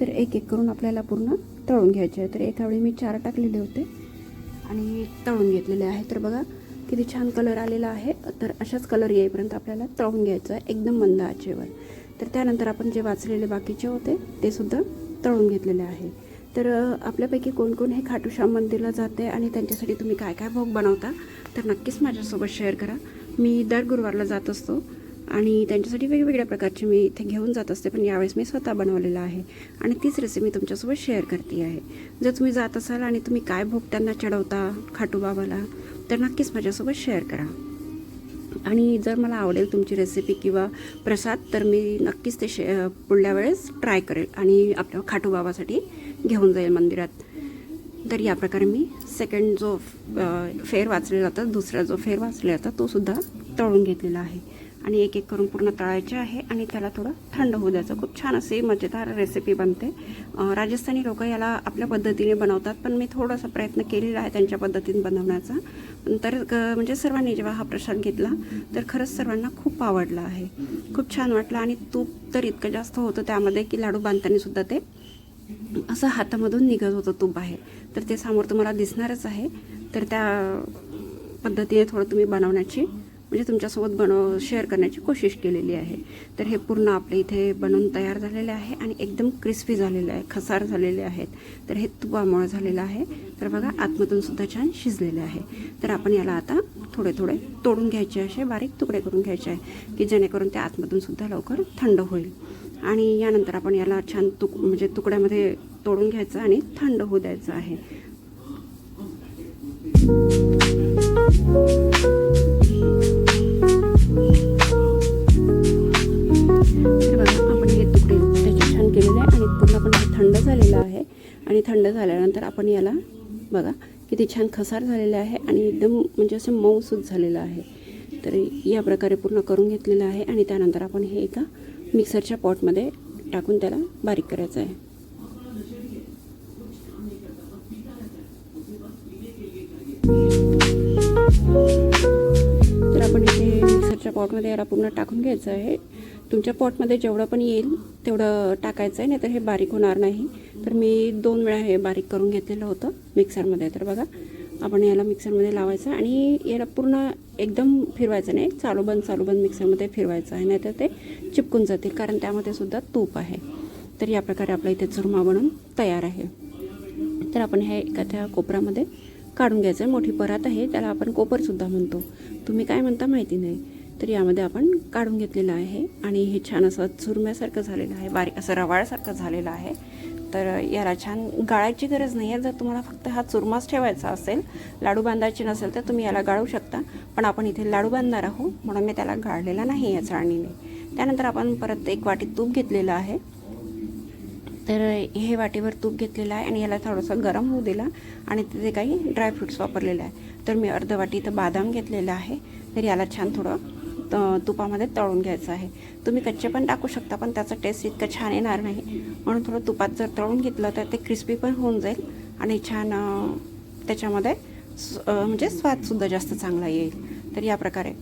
तर एक एक करून आपल्याला पूर्ण तळून घ्यायचे आहे. तर एका वेळी मी चार टाकलेले होते आणि तळून घेतलेले आहे. तर बघा किती छान कलर आलेला आहे. तर अशाच कलर येईपर्यंत आपल्याला तळून घ्यायचं आहे. एकदम मंद आचेवर. तर त्यानंतर आपण जे वाचलेले बाकीचे होते ते सुद्धा तळून घेतलेले आहे. तर आपल्यापैकी कोण कोण हे खाटूश्याम मंदिरला जाते आणि त्यांच्यासाठी तुम्ही काय काय भोग बनवता तर नक्कीच माझ्यासोबत शेअर करा. मी दर गुरुवारला जात असतो. आणि त्यांच्यासाठी वेगवेगळ्या प्रकारचे मी इथे घेऊन जात असते पण यावेळेस मी स्वतः बनवलेलं आहे. आणि तीच रेसिपी मी तुमच्यासोबत शेअर करते आहे. जर तुम्ही जात असाल आणि तुम्ही काय भोग त्यांना चढवता खाटूबाबाला तर नक्कीच माझ्यासोबत शेअर करा. आणि जर मला आवडेल तुमची रेसिपी किंवा प्रसाद तर मी नक्कीच ते शे पुढल्या वेळेस ट्राय करेल आणि आपल्या खाटूबाबासाठी घेऊन जाईल मंदिरात. तर या प्रकारे मी सेकंड जो फेर वाचलेला होता दुसरा जो फेर वाचलेला होता तो सुद्धा तळून घेतलेला आहे. आणि एक एक करून पूर्ण तळायचे आहे आणि त्याला थोडं थंड होऊ द्यायचं. खूप छान अशी मजेदार रेसिपी बनते. राजस्थानी लोक याला आपल्या पद्धतीने बनवतात पण मी थोडासा प्रयत्न केलेला आहे त्यांच्या पद्धतीने बनवण्याचा. तर म्हणजे सर्वांनी जेव्हा हा प्रसाद घेतला तर खरंच सर्वांना खूप आवडला आहे. खूप छान वाटलं आणि तूप तर इतकं जास्त होतं त्यामध्ये की लाडू बांधताना सुद्धा ते असं हातामधून निघत होतं तूप बाहेर. तर ते समोर तुम्हाला दिसणारच आहे. तर त्या पद्धतीने थोडं तुम्ही बनवण्याची म्हणजे तुमच्यासोबत बनव शेअर करण्याची कोशिश केलेली आहे. तर हे पूर्ण आपल्या इथे बनवून तयार झालेले आहे आणि एकदम क्रिस्पी झालेले आहे खसार झालेले आहेत. तर हे तुपामुळं झालेलं आहे. तर बघा आतमधून सुद्धा छान शिजलेले आहे. तर आपण याला आता थोडे थोडे तोडून घ्यायचे असे बारीक तुकडे करून घ्यायचे आहे की जेणेकरून ते आतमधून सुद्धा लवकर थंड होईल. आणि यानंतर आपण याला छान तुक म्हणजे तुकड्यामध्ये तोडून घ्यायचं आणि थंड होऊ द्यायचं आहे. आणि थंड झाल्यानंतर आपण याला बघा किती छान खसार झालेला आहे आणि एकदम म्हणजे असं मऊसूत झालेलं आहे. तर या प्रकारे पूर्ण करून घेतलेलं आहे आणि त्यानंतर आपण हे एका मिक्सरच्या पॉटमध्ये टाकून त्याला बारीक करायचं आहे. तर आपण इथे मिक्सरच्या पॉटमध्ये याला पूर्ण टाकून घ्यायचं आहे. तुमच्या पॉटमध्ये जेवढं पण येईल तेवढं टाकायचं आहे नाही तर हे बारीक होणार नाही. तर मी दोन वेळा हे बारीक करून घेतलेलं होतं मिक्सरमध्ये. तर बघा आपण याला मिक्सरमध्ये लावायचं आणि याला पूर्ण एकदम फिरवायचं नाही. चालू बंद चालू बंद मिक्सरमध्ये फिरवायचं आहे नाहीतर ते चिपकून जातील कारण त्यामध्ये सुद्धा तूप आहे. तर या प्रकारे आपल्या इथे चुरमा बनून तयार आहे. तर आपण हे एखाद्या कोपऱ्यामध्ये काढून घ्यायचं आहे मोठी परात आहे त्याला आपण कोपरसुद्धा म्हणतो. तुम्ही काय म्हणता माहिती नाही. तर यामध्ये आपण काढून घेतलेलं आहे. आणि हे छान असं चुरम्यासारखं झालेलं आहे. बारीक असं रवाळसारखं झालेलं आहे. तर याला छान गाळायची गरज नाही आहे. जर तुम्हाला फक्त हा चुरमाच ठेवायचा असेल लाडू बांधायचे नसेल तर तुम्ही याला गाळू शकता. पण आपण इथे लाडू बांधणार आहोत म्हणून मी त्याला गाळलेला नाही या चाळणीने. त्यानंतर आपण परत एक वाटी तूप घेतलेलं आहे. तर हे वाटीवर तूप घेतलेलं आहे आणि याला थोडंसं गरम होऊ दिला आणि तिथे काही ड्रायफ्रुट्स वापरलेले आहे. तर मी अर्ध वाटी इथं बादाम घेतलेलं आहे. तर याला छान थोडं तुपामध्ये तळून घ्यायचं आहे. तुम्ही कच्चे पण टाकू शकता पण त्याचा टेस्ट इतकं छान येणार नाही. म्हणून थोडं तुपात जर तळून घेतलं तर ते क्रिस्पी पण होऊन जाईल आणि छान त्याच्यामध्ये म्हणजे स्वादसुद्धा जास्त चांगला येईल. तर या प्रकारे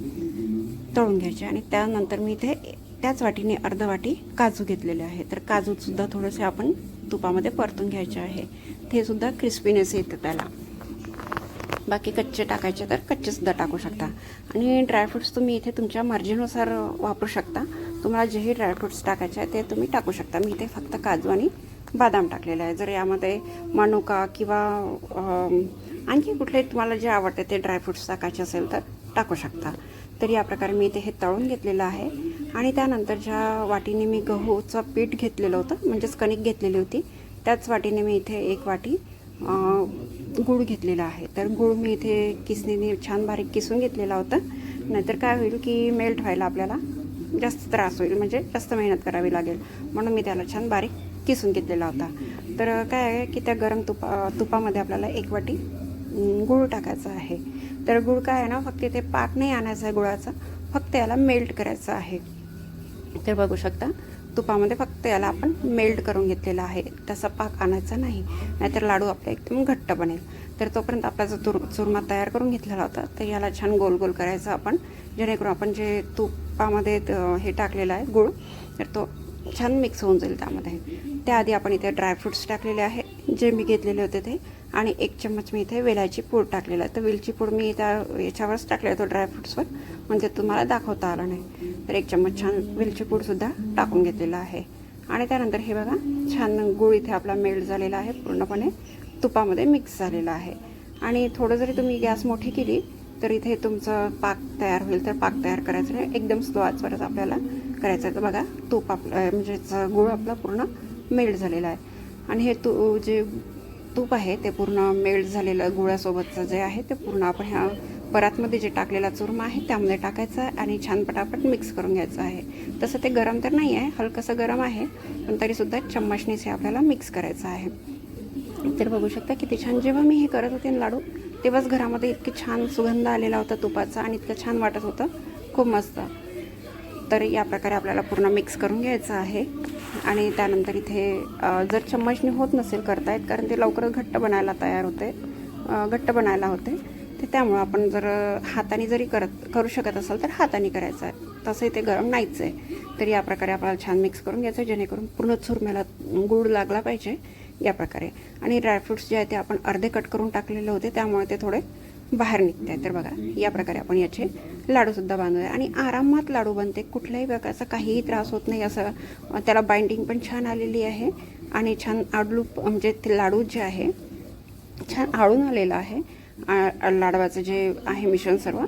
तळून घ्यायचे आणि त्यानंतर मी इथे त्याच वाटीने अर्ध वाटी काजू घेतलेले आहे. तर काजूसुद्धा थोडेसे आपण तुपामध्ये परतून घ्यायचे आहे. ते सुद्धा क्रिस्पीनेस येतं त्याला. बाकी कच्चे टाकायचे तर कच्चेसुद्धा टाकू शकता. आणि ड्रायफ्रुट्स तुम्ही इथे तुमच्या मर्जीनुसार वापरू शकता. तुम्हाला जेही ड्रायफ्रुट्स टाकायचे आहे ते तुम्ही टाकू शकता. मी इथे फक्त काजू आणि बदाम टाकलेलं आहे जर यामध्ये मनुका किंवा आणखी कुठले तुम्हाला जे आवडते ते ड्रायफ्रुट्स टाकायचे असेल तर टाकू शकता. तर या प्रकारे मी इथे हे तळून घेतलेलं आहे. आणि त्यानंतर ज्या वाटीने मी गहूचं पीठ घेतलेलं होतं म्हणजेच कणिक घेतलेली होती त्याच वाटीने मी इथे एक वाटी गूळ घेतलेला आहे. तर गूळ मी इथे किसणीने छान बारीक किसून घेतलेला होता. नाहीतर काय होईल की मेल्ट व्हायला आपल्याला जास्त त्रास होईल म्हणजे जास्त मेहनत करावी लागेल. म्हणून मी त्याला छान बारीक किसून घेतलेला होता. तर काय आहे की त्या गरम तुपा तुपामध्ये आपल्याला एक वाटी गूळ टाकायचा आहे. तर गूळ काय आहे ना फक्त इथे पाक नाही आणायचा आहे गुळाचा फक्त याला मेल्ट करायचं आहे. तर बघू शकता तुपामध्ये फक्त याला आपण मेल्ट करून घेतलेला आहे. तसा पाक आणायचा नाही. नाहीतर लाडू आपला एकदम घट्ट बनेल. तर तोपर्यंत आपला जो तुर चुरमा तयार करून घेतलेला होता तर याला छान गोल गोल करायचा आपण. जेणेकरून आपण जे तुपामध्ये हे टाकलेलं आहे गूळ तर तो छान मिक्स होऊन जाईल त्यामध्ये. त्याआधी आपण इथे ड्रायफ्रुट्स टाकलेले आहे. जे मी घेतलेले होते ते. आणि एक चम्मच मी इथे वेलाची पूड टाकलेला आहे. तर वेलची पूड मी त्या याच्यावरच टाकले तो ड्रायफ्रुट्सवर म्हणजे तुम्हाला दाखवता आलं नाही. तर एक चम्मच छान वेलची पूडसुद्धा टाकून घेतलेला आहे. आणि त्यानंतर हे बघा छान गूळ इथे आपला मेल्ट झालेला आहे. पूर्णपणे तुपामध्ये मिक्स झालेला आहे. आणि थोडं जरी तुम्ही गॅस मोठी केली तर इथे तुमचं पाक तयार होईल. तर पाक तयार करायचं नाही. एकदम स्लो आजवरच आपल्याला करायचं आहे. तर बघा तूप आपलं म्हणजेच गूळ आपला पूर्ण मेल्ट झालेला आहे. आणि हे तू जे तूप आहे ते पूर्ण मेल्ट झालेलं गुळासोबतचं जे आहे ते पूर्ण आपण ह्या परातमध्ये जे टाकलेला चुरमा आहे त्यामध्ये टाकायचं आहे आणि छान पटापट मिक्स करून घ्यायचं आहे. तसं ते गरम तर नाही आहे हलकंसं गरम आहे पण तरीसुद्धा चम्मचनीच हे आपल्याला मिक्स करायचं आहे. तर बघू शकता किती छान जेव्हा मी हे करत होते लाडू तेव्हाच घरामध्ये इतकी छान सुगंध आलेला होता तुपाचा आणि इतकं छान वाटत होतं. खूप मस्त. तर या प्रकारे आपल्याला पूर्ण मिक्स करून घ्यायचं आहे. आणि त्यानंतर इथे जर चम्मचने होत नसेल करता येत कारण ते लवकरच घट्ट बनायला तयार होते घट्ट बनायला होते तर त्यामुळं आपण जर हाताने जरी करत करू शकत असाल तर हाताने करायचं आहे. तसंही ते गरम नाहीच आहे. तर या प्रकारे आपल्याला छान मिक्स करून घ्यायचं आहे जेणेकरून पूर्ण चुरम्याला गूळ लागला पाहिजे या प्रकारे. आणि ड्रायफ्रुट्स जे आहे ते आपण अर्धे कट करून टाकलेले होते त्यामुळे ते थोडे बाहेर निघते तर बघा या प्रकारे आपण याचे लाडूसुद्धा बांधूया आणि आरामात लाडू बनते. कुठल्याही प्रकारचा काहीही त्रास होत नाही असं. त्याला बाइंडिंग पण छान आलेली आहे. आणि छान आडलू म्हणजे ते लाडू जे आहे छान आळून आलेलं आहे. आ- लाडवाचं जे आहे मिश्रण सर्व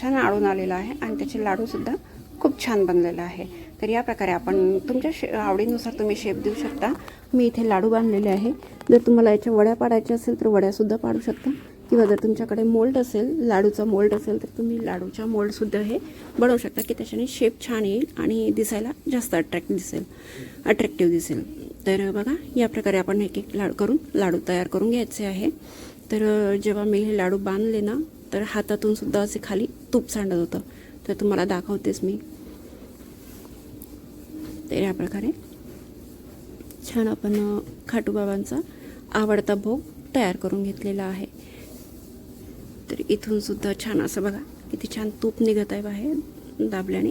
छान आळून आलेलं आहे. आणि त्याचे लाडूसुद्धा खूप छान बनलेलं आहे. तर या प्रकारे आपण तुमच्या शे आवडीनुसार तुम्ही शेप देऊ शकता. मी इथे लाडू बांधलेले आहे. जर तुम्हाला याच्या वड्या पाडायच्या असेल तर वड्यासुद्धा पाडू शकता. किंवा जर तुमच्याकडे मोल्ड असेल लाडूचा मोल्ड असेल तर तुम्ही लाडूच्या मोल्डसुद्धा हे बनवू शकता की त्याच्याने शेप छान येईल आणि दिसायला जास्त अट्रॅक्ट दिसेल अट्रॅक्टिव्ह दिसेल. तर बघा या प्रकारे आपण एक एक लाडू करून लाडू तयार करून घ्यायचे आहे. तर जेव्हा मी हे लाडू बांधले ना तर हातातून सुद्धा असे खाली तूप सांडत होतं. तर तुम्हाला दाखवतेच मी. तर या प्रकारे छान आपण खाटूबाबांचा आवडता भोग तयार करून घेतलेला आहे. तर इथून सुद्धा छान असं बघा किती छान तूप निघत आहे बाहेर दाबल्याने.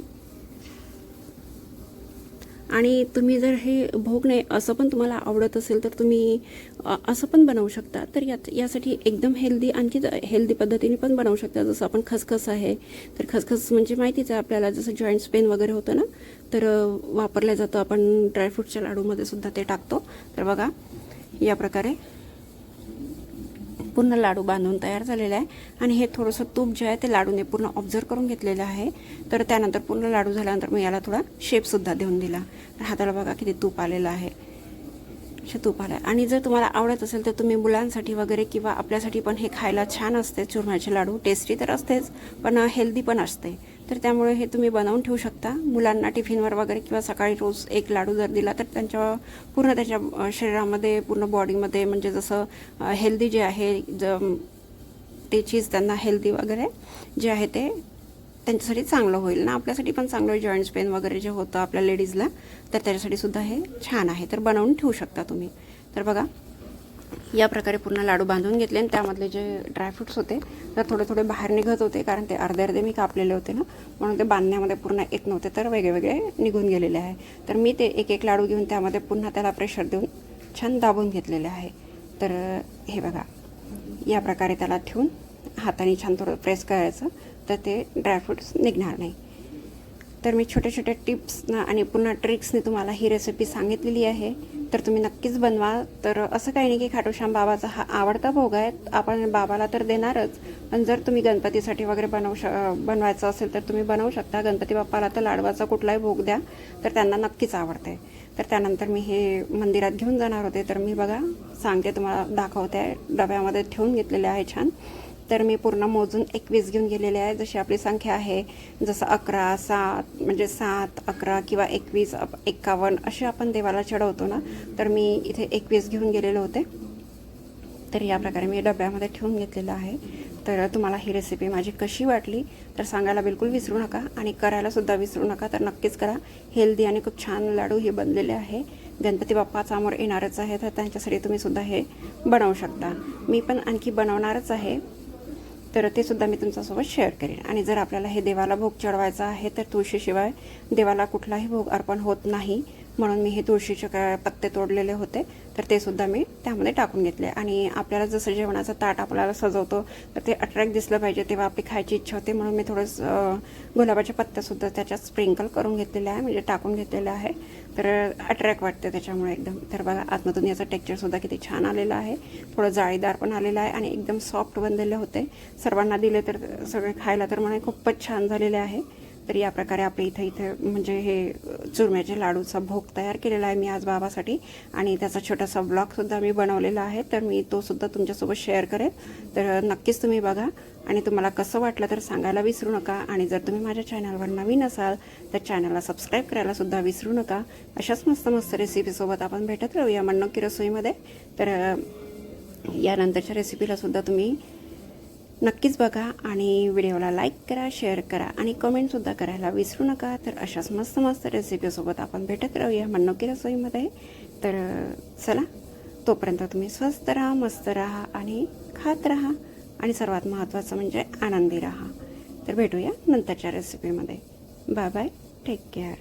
आणि तुम्ही जर हे भोग नाही असं पण तुम्हाला आवडत असेल तर तुम्ही असं पण बनवू शकता. तर यात यासाठी एकदम हेल्दी आणखी हेल्दी पद्धतीने पण बनवू शकता. जसं आपण खसखस आहे तर खसखस म्हणजे माहितीच आहे आपल्याला जसं जॉईंट्स पेन वगैरे होतं ना तर वापरल्या जातं. आपण ड्रायफ्रूटच्या लाडूमध्ये सुद्धा ते टाकतो. तर बघा या प्रकारे. पूर्ण लाडू बांधून तयार झालेला आहे. आणि हे थोडंसं तूप जे आहे ते लाडूने पूर्ण ऑब्झर्व करून घेतलेलं आहे. तर त्यानंतर पूर्ण लाडू झाल्यानंतर मी याला थोडा शेपसुद्धा देऊन दिला. तर हाताला बघा किती तूप आलेलं आहे. असे तूप आलं आहे आणि जर तुम्हाला आवडत असेल तर तुम्ही मुलांसाठी वगैरे किंवा आपल्यासाठी पण हे खायला छान असते. चुरम्याचे लाडू टेस्टी तर असतेच पण हेल्दी पण असते. तर त्यामुळे हे तुम्ही बनवून ठेवू शकता. मुलांना टिफिनवर वगैरे किंवा सकाळी रोज एक लाडू जर दिला तर त्यांच्या पूर्ण त्याच्या शरीरामध्ये पूर्ण बॉडीमध्ये म्हणजे जसं हेल्दी जे आहे ज ते चीज त्यांना हेल्दी वगैरे जे आहे ते त्यांच्यासाठी चांगलं होईल ना. आपल्यासाठी पण चांगलं जॉईंट्स पेन वगैरे जे होतं आपल्या लेडीजला तर त्याच्यासाठी सुद्धा हे छान आहे. तर बनवून ठेवू शकता तुम्ही. तर बघा या प्रकारे पूर्ण लाडू बांधून घेतले आणि त्यामधले जे ड्रायफ्रुट्स होते तर थोडे थोडे बाहेर निघत होते कारण ते अर्धे अर्धे मी कापलेले होते ना म्हणून ते बांधण्यामध्ये पूर्ण येत नव्हते तर वेगळे वेगळे निघून गेलेले आहे. तर मी ते एक एक लाडू घेऊन त्यामध्ये पुन्हा त्याला प्रेशर देऊन छान दाबून घेतलेले आहे. तर हे बघा या प्रकारे त्याला ठेवून हाताने छान थोडं प्रेस करायचं तर ते ड्रायफ्रुट्स निघणार नाही. तर मी छोट्या छोट्या टिप्सना आणि पुन्हा ट्रिक्सने तुम्हाला ही रेसिपी सांगितलेली आहे. तर तुम्ही नक्कीच बनवा. तर असं काही नाही की खाटूश्याम बाबाचा हा आवडता भोग आहे. आपण बाबाला तर देणारच. पण जर तुम्ही गणपतीसाठी वगैरे बनवू श बनवायचं असेल तर तुम्ही बनवू शकता. गणपती बाप्पाला तर लाडवाचा कुठलाही भोग द्या. तर त्यांना नक्कीच आवडते. तर त्यानंतर मी हे मंदिरात घेऊन जाणार होते. तर मी बघा सांगते तुम्हाला दाखवते. डब्यामध्ये ठेवून घेतलेले आहे छान. तर मी पूर्ण मोजून एकवीस घेऊन गेलेले आहे जशी आपली संख्या आहे जसं अकरा सात म्हणजे सात अकरा किंवा एकवीस एक्कावन्न असे आपण देवाला चढवतो ना तर मी इथे एकवीस घेऊन गेलेले होते. तर या प्रकारे मी डब्यामध्ये ठेवून घेतलेलं आहे. तर तुम्हाला ही रेसिपी माझी कशी वाटली तर सांगायला बिलकुल विसरू नका आणि करायलासुद्धा विसरू नका. तर नक्कीच करा. हेल्दी आणि खूप छान लाडू हे बनलेले आहे. गणपती बाप्पा समोर येणारच आहे तर त्यांच्यासाठी तुम्ही सुद्धा हे बनवू शकता. मी पण आणखी बनवणारच आहे. तर ते सुद्धा मी तुमच्यासोबत शेअर करेन. आणि जर आपल्याला हे देवाला भोग चढवायचा आहे तर तुळशीशिवाय देवाला कुठलाही भोग अर्पण होत नाही. म्हणून मी हे तुळशीचे का पत्ते तोडलेले होते तर ते सुद्धा मी त्यामध्ये टाकून घेतले. आणि आपल्याला जसं जेवणाचं ताट आपल्याला सजवतो तर ते अट्रॅक्ट दिसलं पाहिजे तेव्हा आपली खायची इच्छा होते म्हणून मी थोडंसं गुलाबाच्या गुलाबाचे पत्तेसुद्धा त्याच्यात स्प्रिंकल करून घेतलेले आहे म्हणजे टाकून घेतलेलं आहे. तर अट्रॅक्ट वाटते त्याच्यामुळे एकदम. तर बघा आतमधून याचं टेक्चरसुद्धा किती छान आलेलं आहे. थोडं जाळीदार पण आलेलं आहे आणि एकदम सॉफ्ट बनलेले होते. सर्वांना दिले तर सगळे खायला तर म्हणे खूपच छान झालेले आहे. तर या प्रकारे आपल्या इथं इथं म्हणजे हे चुरम्याचे लाडूचा भोग तयार केलेला आहे मी आज बाबासाठी. आणि त्याचा छोटासा ब्लॉगसुद्धा मी बनवलेला आहे तर मी तो सुद्धा तुमच्यासोबत शेअर करेन. तर नक्कीच तुम्ही बघा. आणि तुम्हाला कसं वाटलं तर सांगायला विसरू नका. आणि जर तुम्ही माझ्या चॅनलवर नवीन असाल तर चॅनलला सबस्क्राईब करायला सुद्धा विसरू नका. अशाच मस्त मस्त रेसिपीसोबत आपण भेटत राहूया म्हणणं की रसोईमध्ये. तर यानंतरच्या रेसिपीला सुद्धा तुम्ही नक्कीच बघा आणि व्हिडिओला लाईक करा शेअर करा आणि कमेंटसुद्धा करायला विसरू नका. तर अशाच मस्त मस्त रेसिपीसोबत आपण भेटत राहूया म्हणणं रसोईमध्ये. तर चला तोपर्यंत तुम्ही स्वस्त राहा मस्त राहा आणि खात राहा. आणि सर्वात महत्त्वाचं म्हणजे आनंदी राहा. तर भेटूया नंतरच्या रेसिपीमध्ये बाय बाय टेक केअर